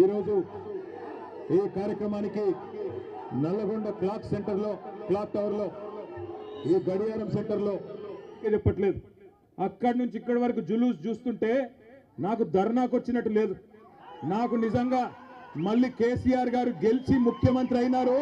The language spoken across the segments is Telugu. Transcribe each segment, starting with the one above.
ఈరోజు ఈ కార్యక్రమానికి నల్లగొండ క్లాక్ సెంటర్లో క్లాక్ టవర్లో ఈ గడియారం సెంటర్లో చెప్పట్లేదు అక్కడి నుంచి ఇక్కడి వరకు జులూస్ చూస్తుంటే నాకు ధర్నాకు వచ్చినట్టు లేదు. నాకు నిజంగా మళ్ళీ కేసీఆర్ గారు గెలిచి ముఖ్యమంత్రి అయినారు.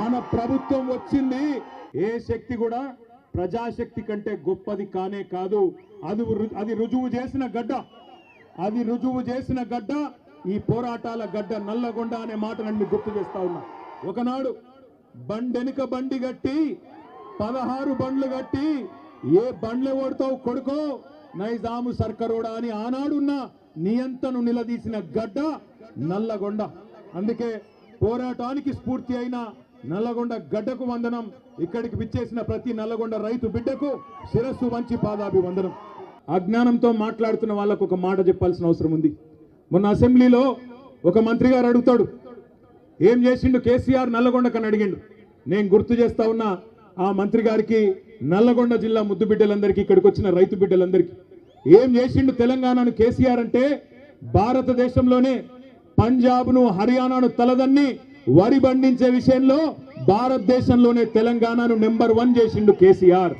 మన ప్రభుత్వం వచ్చింది. ఏ శక్తి కూడా ప్రజాశక్తి కంటే గొప్పది కానే కాదు. అది అది రుజువు చేసిన గడ్డ. అది రుజువు చేసిన గడ్డ. ఈ పోరాటాల గడ్డ నల్లగొండ అనే మాట నన్ను గుర్తు చేస్తా ఉన్నా. ఒకనాడు బండెనుక బండి గట్టి పదహారు బండ్లు గట్టి ఏ బండ్లు ఓడతావు కొడుకో నైజాము సర్కరోడా అని ఆనాడున్న నియంతను నిలదీసిన గడ్డ నల్లగొండ. అందుకే పోరాటానికి స్ఫూర్తి అయిన నల్లగొండ గడ్డకు వందనం ఇక్కడికి విచ్చేసిన ప్రతి నల్లగొండ రైతు బిడ్డకు శిరస్సు వంచి పాదాభి వందనం అజ్ఞానంతో మాట్లాడుతున్న వాళ్ళకు ఒక మాట చెప్పాల్సిన అవసరం ఉంది. మొన్న అసెంబ్లీలో ఒక మంత్రి గారు అడుగుతాడు ఏం చేసిండు కేసీఆర్ నల్లగొండకని అడిగిండు. నేను గుర్తు చేస్తా ఉన్నా ఆ మంత్రి గారికి నల్లగొండ జిల్లా ముద్దు బిడ్డలందరికీ ఇక్కడికి వచ్చిన రైతు బిడ్డలందరికీ ఏం చేసిండు తెలంగాణను కేసీఆర్ అంటే భారతదేశంలోనే పంజాబ్ను హర్యానాను తలదన్ని వరి పండించే విషయంలో భారతదేశంలోనే తెలంగాణను నెంబర్ వన్ చేసిండు కేసీఆర్.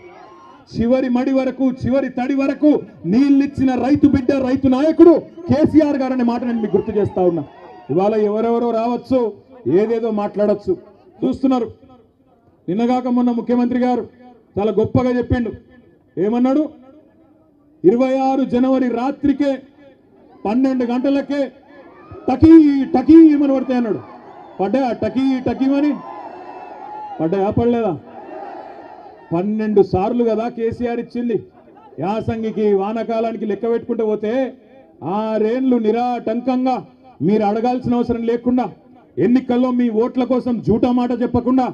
చివరి మడి వరకు చివరి తడి వరకు నీళ్ళిచ్చిన రైతు బిడ్డ రైతు నాయకుడు కేసీఆర్ గారు అనే మాట నేను మీకు గుర్తు చేస్తా ఉన్నా. ఇవాళ ఎవరెవరో రావచ్చు ఏదేదో మాట్లాడొచ్చు. చూస్తున్నారు. నిన్నగాక మొన్న ముఖ్యమంత్రి గారు చాలా గొప్పగా చెప్పిండు. ఏమన్నాడు? ఇరవై ఆరు జనవరి రాత్రికే పన్నెండు గంటలకే టకీ టకీ ఏమని పడతాయి అన్నాడు. పడ్డా? టకీ టకీమని పడ్డాయా పడలేదా? పన్నెండు సార్లు కదా కేసీఆర్ ఇచ్చింది. యాసంగికి వానకాలానికి లెక్క పెట్టుకుంటూ పోతే ఆరేండ్లు నిరాటంకంగా మీరు అడగాల్సిన అవసరం లేకుండా ఎన్నికల్లో మీ ఓట్ల కోసం జూటా మాట చెప్పకుండా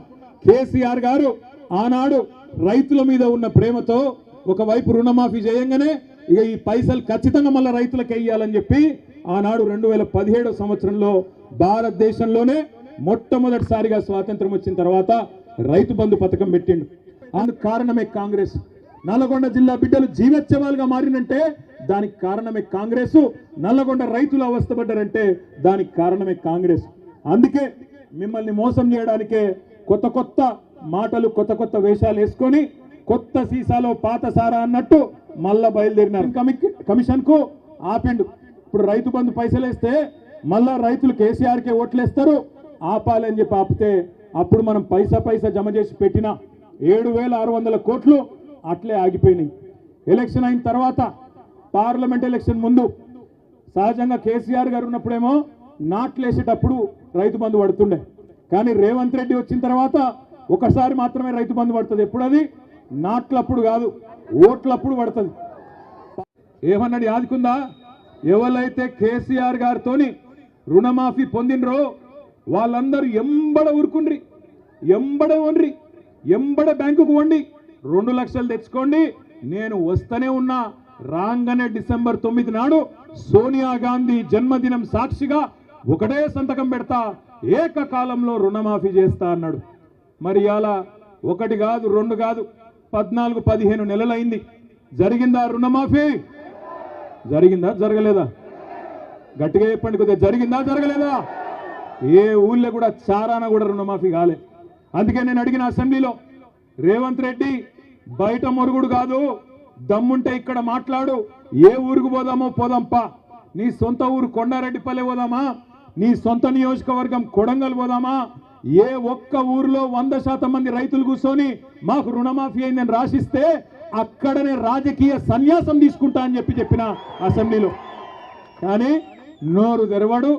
కేసీఆర్ గారు ఆనాడు రైతుల మీద ఉన్న ప్రేమతో ఒకవైపు రుణమాఫీ చేయంగానే ఇక ఈ పైసలు ఖచ్చితంగా మళ్ళీ రైతులకు వేయాలని చెప్పి ఆనాడు రెండు వేల పదిహేడో సంవత్సరంలో భారతదేశంలోనే మొట్టమొదటిసారిగా స్వాతంత్రం వచ్చిన తర్వాత రైతు బంధు పథకం పెట్టిండు. అందుకు కారణమే కాంగ్రెస్. నల్లగొండ జిల్లా బిడ్డలు జీవోత్సవాలుగా మారినంటే దానికి కారణమే కాంగ్రెస్. నల్లగొండ రైతులు అవస్థపడ్డారంటే దానికి కారణమే కాంగ్రెస్. అందుకే మిమ్మల్ని మోసం చేయడానికే కొత్త కొత్త మాటలు కొత్త కొత్త వేషాలు వేసుకొని కొత్త సీసాలో పాత సారా అన్నట్టు మళ్ళా బయలుదేరినారు. కమి- కమిషన్కు ఆపిండు. ఇప్పుడు రైతు బంధు పైసలు వేస్తే మళ్ళా రైతులు కేసీఆర్కే ఓట్లేస్తారు. ఆపాలి అని చెప్పి ఆపితే అప్పుడు మనం పైసా పైసా జమ చేసి పెట్టిన ఏడు వేల ఆరు వందల కోట్లు అట్లే ఆగిపోయినాయి. ఎలక్షన్ అయిన తర్వాత పార్లమెంట్ ఎలక్షన్ ముందు సహజంగా కేసీఆర్ గారు ఉన్నప్పుడేమో నాట్లేసేటప్పుడు రైతు బంధు పడుతుండే. కానీ రేవంత్ రెడ్డి వచ్చిన తర్వాత ఒకసారి మాత్రమే రైతు బంధు పడుతుంది. ఎప్పుడది? నాట్లప్పుడు కాదు ఓట్లప్పుడు పడుతుంది. ఏమన్నాడు యాదుకుందా? ఎవరైతే కేసీఆర్ గారితోని రుణమాఫీ పొందినరో వాళ్ళందరూ ఎంబడ ఊరుకుండ్రి. ఎంబడ ఉండ్రి ఎంబడ బ్యాంకుకు వండి రెండు లక్షలు తెచ్చుకోండి. నేను వస్తూనే ఉన్నా. రాగానే డిసెంబర్ తొమ్మిది నాడు సోనియా గాంధీ జన్మదినం సాక్షిగా ఒకటే సంతకం పెడతా ఏకకాలంలో రుణమాఫీ చేస్తా అన్నాడు. మరి అలా ఒకటి కాదు రెండు కాదు పద్నాలుగు పదిహేను నెలలైంది. జరిగిందా రుణమాఫీ? జరిగిందా జరగలేదా? గట్టిగా చెప్పండి కొద్దిగా జరిగిందా జరగలేదా? ఏ ఊళ్ళో కూడా చారాన కూడా రుణమాఫీ కాలే. అందుకే నేను అడిగిన అసెంబ్లీలో రేవంత్ రెడ్డి బయట మొరుగుడు కాదు దమ్ముంటే ఇక్కడ మాట్లాడు ఏ ఊరుకు పోదామో పోదాంపా నీ సొంత ఊరు కొండారెడ్డిపల్లె పోదామా? నీ సొంత నియోజకవర్గం కొడంగల్ పోదామా? ఏ ఒక్క ఊరిలో వంద శాతం మంది రైతులు కూర్చొని మాకు రుణమాఫీ అయిందని రాసిస్తే అక్కడనే రాజకీయ సన్యాసం తీసుకుంటా అని చెప్పి చెప్పిన అసెంబ్లీలో. కానీ నోరు తెరవడు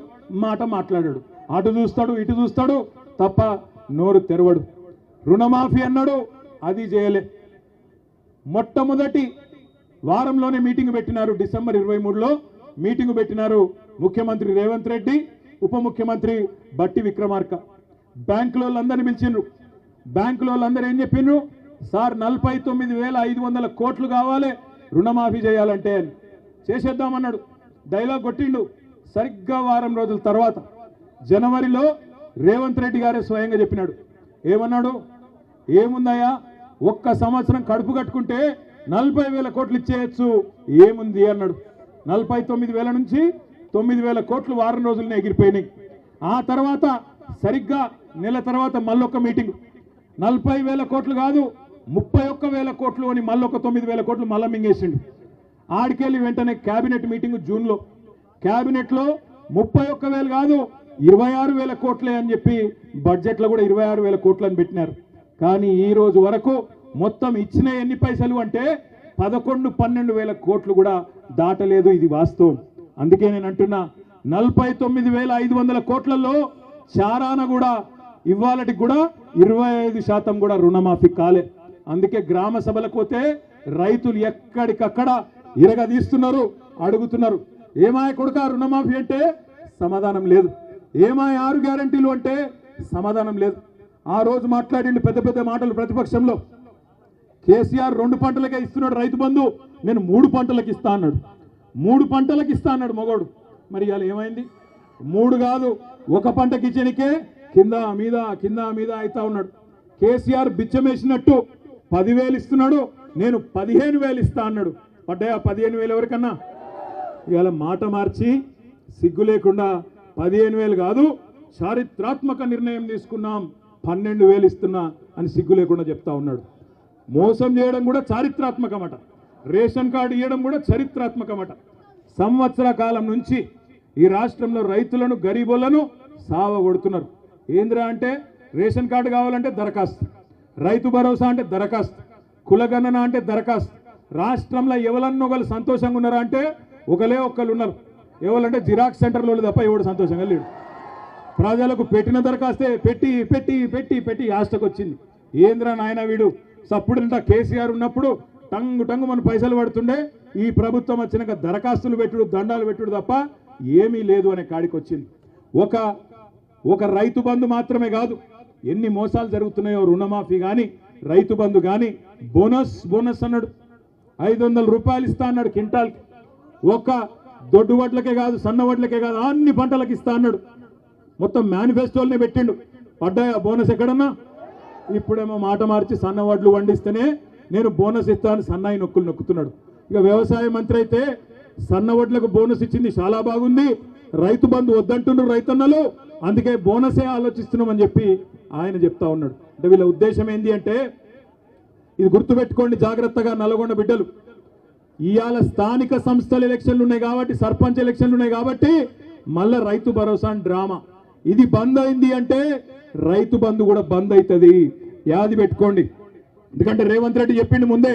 మాట మాట్లాడాడు. అటు చూస్తాడు ఇటు చూస్తాడు తప్ప నోరు తెరవడు. రుణమాఫీ అన్నాడు అది చేయలే. మొట్టమొదటి వారంలోనే మీటింగ్ పెట్టినారు డిసెంబర్ ఇరవై మూడులో మీటింగ్ పెట్టినారు ముఖ్యమంత్రి రేవంత్ రెడ్డి ఉప ముఖ్యమంత్రి బట్టి విక్రమార్క. బ్యాంకులో వాళ్ళందరినీ పిలిచిండ్రు. బ్యాంకులో వాళ్ళందరూ ఏం చెప్పిండ్రు? సార్ నలభై తొమ్మిది వేల ఐదు వందల కోట్లు కావాలి రుణమాఫీ చేయాలంటే అని. చేసేద్దామన్నాడు. డైలాగ్ కొట్టిండు. సరిగ్గా వారం రోజుల తర్వాత జనవరిలో రేవంత్ రెడ్డి గారే స్వయంగా చెప్పినాడు. ఏమన్నాడు? ఏముందయ్యా? ఒక్క సంవత్సరం కడుపు కట్టుకుంటే నలభై వేల కోట్లు ఇచ్చేయచ్చు. ఏముంది అన్నాడు. నలభై తొమ్మిది వేల నుంచి తొమ్మిది వేల కోట్లు వారం రోజులనే ఎగిరిపోయినాయి. ఆ తర్వాత సరిగ్గా నెల తర్వాత మళ్ళొక మీటింగ్. నలభై వేల కోట్లు కాదు ముప్పై ఒక్క వేల కోట్లు అని మళ్ళొక తొమ్మిది వేల కోట్లు మళ్ళా మింగేసిండు. ఆడికెళ్ళి వెంటనే క్యాబినెట్ మీటింగ్ జూన్లో. క్యాబినెట్లో ముప్పై ఒక్క వేలు కాదు ఇరవై ఆరు వేల కోట్లే అని చెప్పి బడ్జెట్లో కూడా ఇరవై ఆరు వేల కోట్లు అని పెట్టినారు. కానీ ఈ రోజు వరకు మొత్తం ఇచ్చిన ఎన్ని పైసలు అంటే పదకొండు పన్నెండు వేల కోట్లు కూడా దాటలేదు ఇది వాస్తవం. అందుకే నేను అంటున్నా నలభై తొమ్మిది వేల ఐదు వందల కోట్లలో చారాన కూడా ఇవాళకి కూడా ఇరవై ఐదు శాతం కూడా రుణమాఫీ కాలే. అందుకే గ్రామ సభలకు పోతే రైతులు ఎక్కడికక్కడ ఇరగదీస్తున్నారు అడుగుతున్నారు. ఏమాయ కొడుక రుణమాఫీ అంటే సమాధానం లేదు. ఏమై ఆరు గ్యారంటీలు అంటే సమాధానం లేదు. ఆ రోజు మాట్లాడండి పెద్ద పెద్ద మాటలు ప్రతిపక్షంలో. కేసీఆర్ రెండు పంటలకే ఇస్తున్నాడు రైతు బంధు నేను మూడు పంటలకు ఇస్తా అన్నాడు. మూడు పంటలకు ఇస్తా అన్నాడు మగోడు. మరి ఇవాళ ఏమైంది? మూడు కాదు ఒక పంటకి ఇచ్చనికే కింద మీద కింద మీద అవుతా ఉన్నాడు. కేసీఆర్ బిచ్చమేసినట్టు పదివేలు ఇస్తున్నాడు నేను పదిహేను వేలు ఇస్తా అన్నాడు. పడ్డాయా పదిహేను వేలు ఎవరికన్నా? ఇవాళ మాట మార్చి సిగ్గు లేకుండా పదిహేను వేలు కాదు చారిత్రాత్మక నిర్ణయం తీసుకున్నాం. పన్నెండు వేలు ఇస్తున్నా అని సిగ్గు లేకుండా చెప్తా ఉన్నాడు. మోసం చేయడం కూడా చారిత్రాత్మకమట. రేషన్ కార్డు ఇవ్వడం కూడా చరిత్రాత్మకమట. సంవత్సర కాలం నుంచి ఈ రాష్ట్రంలో రైతులను గరీబులను సావ కొడుతున్నారు. ఏంద్రా అంటే రేషన్ కార్డు కావాలంటే దరఖాస్తు రైతు భరోసా అంటే దరఖాస్తు కులగణన అంటే దరఖాస్తు. రాష్ట్రంలో ఎవరన్నా ఒకరు సంతోషంగా ఉన్నారా అంటే ఒకలే ఒక్కరు ఉన్నారు. ఎవరంటే జిరాక్స్ సెంటర్లో తప్ప ఎవడు సంతోషంగా లేడు. ప్రజలకు పెట్టిన దరఖాస్తే పెట్టి పెట్టి పెట్టి పెట్టి ఆస్టకు వచ్చింది ఏంద్రా నాయన వీడు? సప్పుడంట కేసీఆర్ ఉన్నప్పుడు టంగు టంగు మన పైసలు పడుతుండే ఈ ప్రభుత్వం వచ్చినాక దరఖాస్తులు పెట్టుడు దండాలు పెట్టుడు తప్ప ఏమీ లేదు అనే కాడికి వచ్చింది ఒక ఒక రైతు బంధు మాత్రమే కాదు ఎన్ని మోసాలు జరుగుతున్నాయో రుణమాఫీ కానీ రైతు బంధు కానీ బోనస్ బోనస్ అన్నాడు. ఐదు రూపాయలు ఇస్తా అన్నాడు కింటాల్కి ఒక దొడ్డు వడ్లకే కాదు సన్న వడ్లకే కాదు అన్ని పంటలకు ఇస్తా అన్నాడు. మొత్తం మేనిఫెస్టోలనే పెట్టిండు. పడ్డాయా బోనస్ ఎక్కడన్నా? ఇప్పుడేమో మాట మార్చి సన్న వడ్లు వండిస్తేనే నేను బోనస్ ఇస్తాను సన్నాయి నొక్కులు నొక్కుతున్నాడు. ఇక వ్యవసాయ మంత్రి అయితే సన్న వడ్లకు బోనస్ ఇచ్చింది చాలా బాగుంది. రైతు బంధు వద్దంటుండ్రు రైతన్నలు. అందుకే బోనసే ఆలోచిస్తున్నామని చెప్పి ఆయన చెప్తా ఉన్నాడు. అంటే వీళ్ళ ఉద్దేశం ఏంటి అంటే ఇది గుర్తుపెట్టుకోండి జాగ్రత్తగా నల్గొండ బిడ్డలు. ఇవాళ స్థానిక సంస్థల ఎలక్షన్లు ఉన్నాయి కాబట్టి సర్పంచ్ ఎలక్షన్లు ఉన్నాయి కాబట్టి మళ్ళా రైతు భరోసా అని డ్రామా. ఇది బంద్ అయింది అంటే రైతు బంధు కూడా బంద్ అవుతుంది యాది పెట్టుకోండి. ఎందుకంటే రేవంత్ రెడ్డి చెప్పిండు ముందే.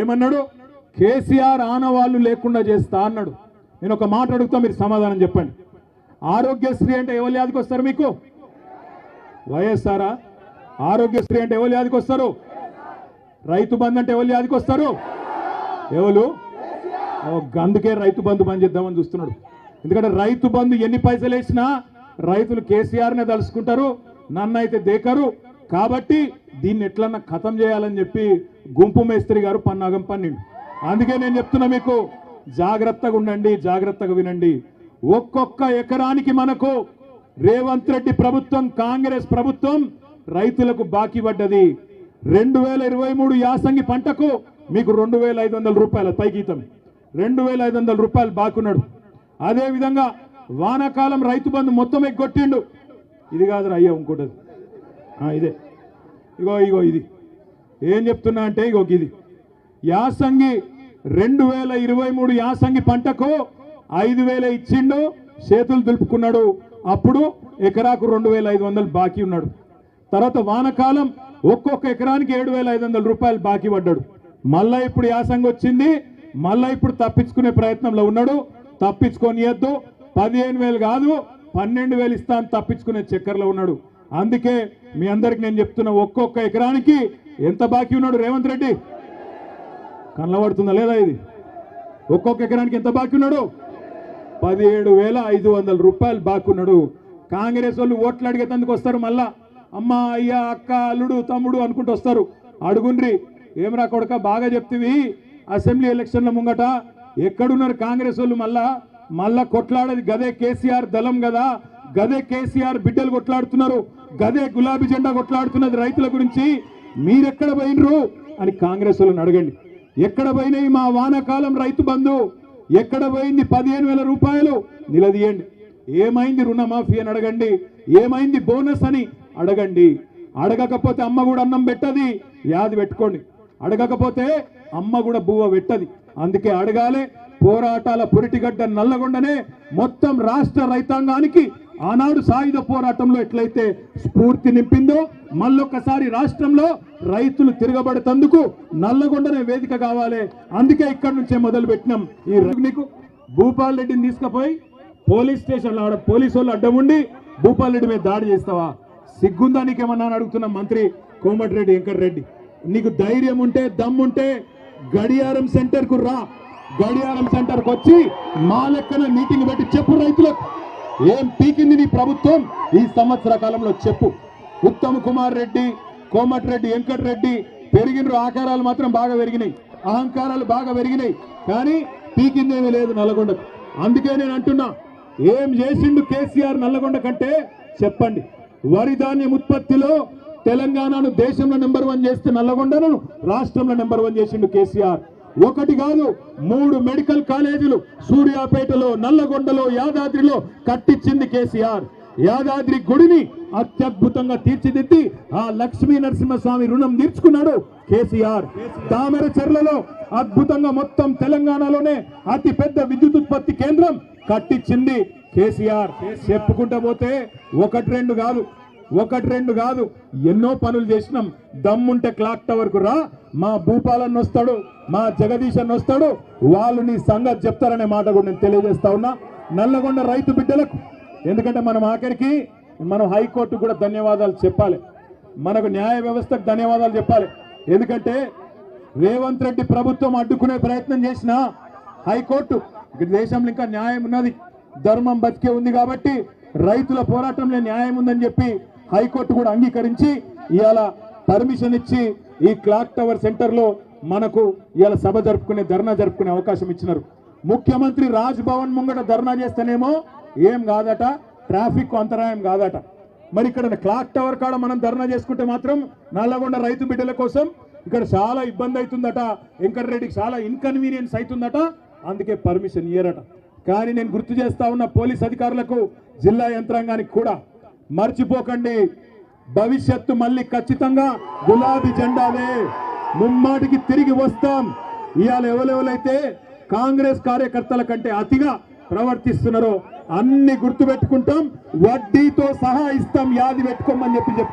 ఏమన్నాడు? కేసీఆర్ ఆనవాళ్ళు లేకుండా చేస్తా అన్నాడు. నేను ఒక మాట అడుగుతా మీరు సమాధానం చెప్పండి. ఆరోగ్యశ్రీ అంటే ఎవరు యాదికి వస్తారు మీకు? వైఎస్ఆరా? ఆరోగ్యశ్రీ అంటే ఎవరు యాదికి వస్తారు? రైతు బంధు అంటే ఎవరు యాదికి వస్తారు? ఎవరు? ఓ, అందుకే రైతు బంధు పని చేద్దామని చూస్తున్నాడు. ఎందుకంటే రైతు బంధు ఎన్ని పైసలు వేసినా రైతులు కేసీఆర్నే తలుసుకుంటారు నన్ను అయితే దేకరు. కాబట్టి దీన్ని ఎట్లన్నా ఖతం చేయాలని చెప్పి గుంపు మేస్త్రి గారు పన్నాగం పన్నిండు. అందుకే నేను చెప్తున్నా మీకు జాగ్రత్తగా ఉండండి జాగ్రత్తగా వినండి. ఒక్కొక్క ఎకరానికి మనకు రేవంత్ రెడ్డి ప్రభుత్వం కాంగ్రెస్ ప్రభుత్వం రైతులకు బాకీ పడ్డది. రెండు వేల ఇరవై మూడు యాసంగి పంటకు మీకు రెండు వేల ఐదు వందల రూపాయల పైగీతం. రెండు వేల ఐదు వందల రూపాయలు బాకున్నాడు. అదేవిధంగా వానాకాలం రైతు బంధు మొత్తం ఎగ్గొట్టిండు ఇది కాదురా అయ్యా ఇంకోటి ఇదే. ఇగో ఇగో ఇది. ఏం చెప్తున్నా అంటే ఇగో ఇది. యాసంగి రెండు వేల ఇరవై మూడు యాసంగి పంటకు ఐదు వేల ఇచ్చిండు చేతులు దులుపుకున్నాడు. అప్పుడు ఎకరాకు రెండు వేల ఐదు వందలు బాకీ ఉన్నాడు. తర్వాత వానకాలం ఒక్కొక్క ఎకరానికి ఏడు వేల ఐదు వందల రూపాయలు బాకీ పడ్డాడు. మళ్ళా ఇప్పుడు యాసంగి వచ్చింది మళ్ళా ఇప్పుడు తప్పించుకునే ప్రయత్నంలో ఉన్నాడు. తప్పించుకోనియద్దు. పదిహేను వేలు కాదు పన్నెండు వేలు ఇస్తాను తప్పించుకునే చక్కర్లో ఉన్నాడు. అందుకే మీ అందరికి నేను చెప్తున్నా ఒక్కొక్క ఎకరానికి ఎంత బాకీ ఉన్నాడు రేవంత్ రెడ్డి? కళ్ళబడుతుందా లేదా ఇది? ఒక్కొక్క ఎకరానికి ఎంత బాకీ ఉన్నాడు? పదిహేడు వేల ఐదు వందల రూపాయలు బాకున్నాడు కాంగ్రెస్ వాళ్ళు ఓట్లు అడిగేతందుకు వస్తారు మళ్ళా. అమ్మ అయ్య అక్క అల్లుడు తమ్ముడు అనుకుంటూ వస్తారు. అడుగుండ్రి. ఏమరా కొడక బాగా చెప్తివి? అసెంబ్లీ ఎలక్షన్ల ముంగట ఎక్కడున్నారు కాంగ్రెస్ వాళ్ళు మళ్ళా? మళ్ళా కొట్లాడేది గదే కేసీఆర్ దళం కదా గదే కేసీఆర్ బిడ్డలు కొట్లాడుతున్నారు? గదే గులాబీ జెండా కొట్లాడుతున్నది రైతుల గురించి? మీరెక్కడ పోయినరు? అని కాంగ్రెస్ వాళ్ళని అడగండి. ఎక్కడ పోయినాయి మా వానాకాలం రైతు బంధు? ఎక్కడ పోయింది పదిహేను వేల రూపాయలు? నిలదీయండి. ఏమైంది రుణమాఫీ అని అడగండి. ఏమైంది బోనస్ అని అడగండి. అడగకపోతే అమ్మ కూడా అన్నం పెట్టది. యాది పెట్టుకోండి. అడగకపోతే అమ్మ కూడా బువ్వ పెట్టది అందుకే అడగాలి పోరాటాల పురిటిగడ్డ నల్లగొండనే మొత్తం రాష్ట్ర రైతాంగానికి ఆనాడు సాయుధ పోరాటంలో ఎట్లయితే స్ఫూర్తి నింపిందో మళ్ళొక్కసారి రాష్ట్రంలో రైతులు తిరగబడతందుకు నల్లగొండనే వేదిక కావాలి. అందుకే ఇక్కడి నుంచే మొదలు పెట్టినాం ఈ రగ్నికు భూపాల్ రెడ్డిని తీసుకుపోయి పోలీస్ స్టేషన్లో ఆడ పోలీసు వాళ్ళు అడ్డం ఉండి భూపాల్ రెడ్డి మీద దాడి చేస్తావా? సిగ్గుందా నీకేమన్నా అడుగుతున్నాం మంత్రి కోమటిరెడ్డి వెంకటరెడ్డి. నీకు ధైర్యం ఉంటే దమ్ముంటే గడియారం సెంటర్కు రా. గడియారం సెంటర్కు వచ్చి మా లెక్కన మీటింగ్ పెట్టి చెప్పు రైతులకు. ఏం పీకింది నీ ప్రభుత్వం? ఈ సంవత్సర కాలంలో చెప్పు. ఉత్తమ్ కుమార్ రెడ్డి కోమటిరెడ్డి వెంకటరెడ్డి పెరిగినరు. ఆకారాలు మాత్రం బాగా పెరిగినాయి. అహంకారాలు బాగా పెరిగినాయి. కానీ పీకిందేమీ లేదు నల్లగొండకు. అందుకే నేను అంటున్నా ఏం చేసిండు కేసీఆర్ నల్లగొండ కంటే చెప్పండి. వరి ధాన్యం ఉత్పత్తిలో తెలంగాణను దేశంలో నెంబర్ వన్ చేస్తే నల్లగొండను రాష్ట్రంలో నెంబర్ వన్ చేసిండు కేసీఆర్. ఒకటి కాదు మూడు మెడికల్ కాలేజీలు సూర్యాపేటలో నల్లగొండలో యాదాద్రిలో కట్టించింది కేసీఆర్. యాదాద్రి గుడిని అత్యద్భుతంగా తీర్చిదిద్ది ఆ లక్ష్మీ నరసింహస్వామి రుణం తీర్చుకున్నాడు కేసీఆర్. తామర చెర్లలో అద్భుతంగా మొత్తం తెలంగాణలోనే అతి పెద్ద విద్యుత్ ఉత్పత్తి కేంద్రం కట్టించింది కేసీఆర్. చెప్పుకుంటా పోతే ఒకటి రెండు కాదు ఒకటి రెండు కాదు ఎన్నో పనులు చేసినాం. దమ్ముంటే క్లాక్ టవర్కు రా మా భూపాలన్న వస్తాడు మా జగదీశన్ వస్తాడు వాళ్ళు నీ సంగతి చెప్తారనే మాట కూడా నేను తెలియజేస్తా ఉన్నా. నల్లగొండ రైతు బిడ్డలకు ఎందుకంటే మనం ఆఖరికి మనం హైకోర్టు కూడా ధన్యవాదాలు చెప్పాలి. మనకు న్యాయ వ్యవస్థకు ధన్యవాదాలు చెప్పాలి. ఎందుకంటే రేవంత్ రెడ్డి ప్రభుత్వం అడ్డుకునే ప్రయత్నం చేసిన హైకోర్టు దేశంలో ఇంకా న్యాయం ఉన్నది. ధర్మం బతికే ఉంది కాబట్టి రైతుల పోరాటంలో న్యాయం ఉందని చెప్పి హైకోర్టు కూడా అంగీకరించి ఇవాళ పర్మిషన్ ఇచ్చి ఈ క్లాక్ టవర్ సెంటర్లో మనకు ఇవాళ సభ జరుపుకునే ధర్నా జరుపుకునే అవకాశం ఇచ్చినారు. ముఖ్యమంత్రి రాజ్ భవన్ ముంగట ధర్నా చేస్తేనేమో ఏం కాదట? ట్రాఫిక్ అంతరాయం కాదట. మరి ఇక్కడ క్లాక్ టవర్ కాడ మనం ధర్నా చేసుకుంటే మాత్రం నల్లగొండ రైతు బిడ్డల కోసం ఇక్కడ చాలా ఇబ్బంది అవుతుందట. వెంకటరెడ్డికి చాలా ఇన్కన్వీనియన్స్ అవుతుందట. అందుకే పర్మిషన్ ఇయ్యరట. కానీ నేను గుర్తు చేస్తా ఉన్న పోలీస్ అధికారులకు జిల్లా యంత్రాంగానికి కూడా మర్చిపోకండి. భవిష్యత్తు మళ్ళీ ఖచ్చితంగా గులాబీ జెండాలే ముమ్మాటికి తిరిగి వస్తాం. ఇవాళ ఎవరెవరైతే కాంగ్రెస్ కార్యకర్తల కంటే అతిగా ప్రవర్తిస్తున్నారో అన్ని గుర్తు పెట్టుకుంటాం వడ్డీతో సహా ఇస్తాం యాది పెట్టుకోమని చెప్పి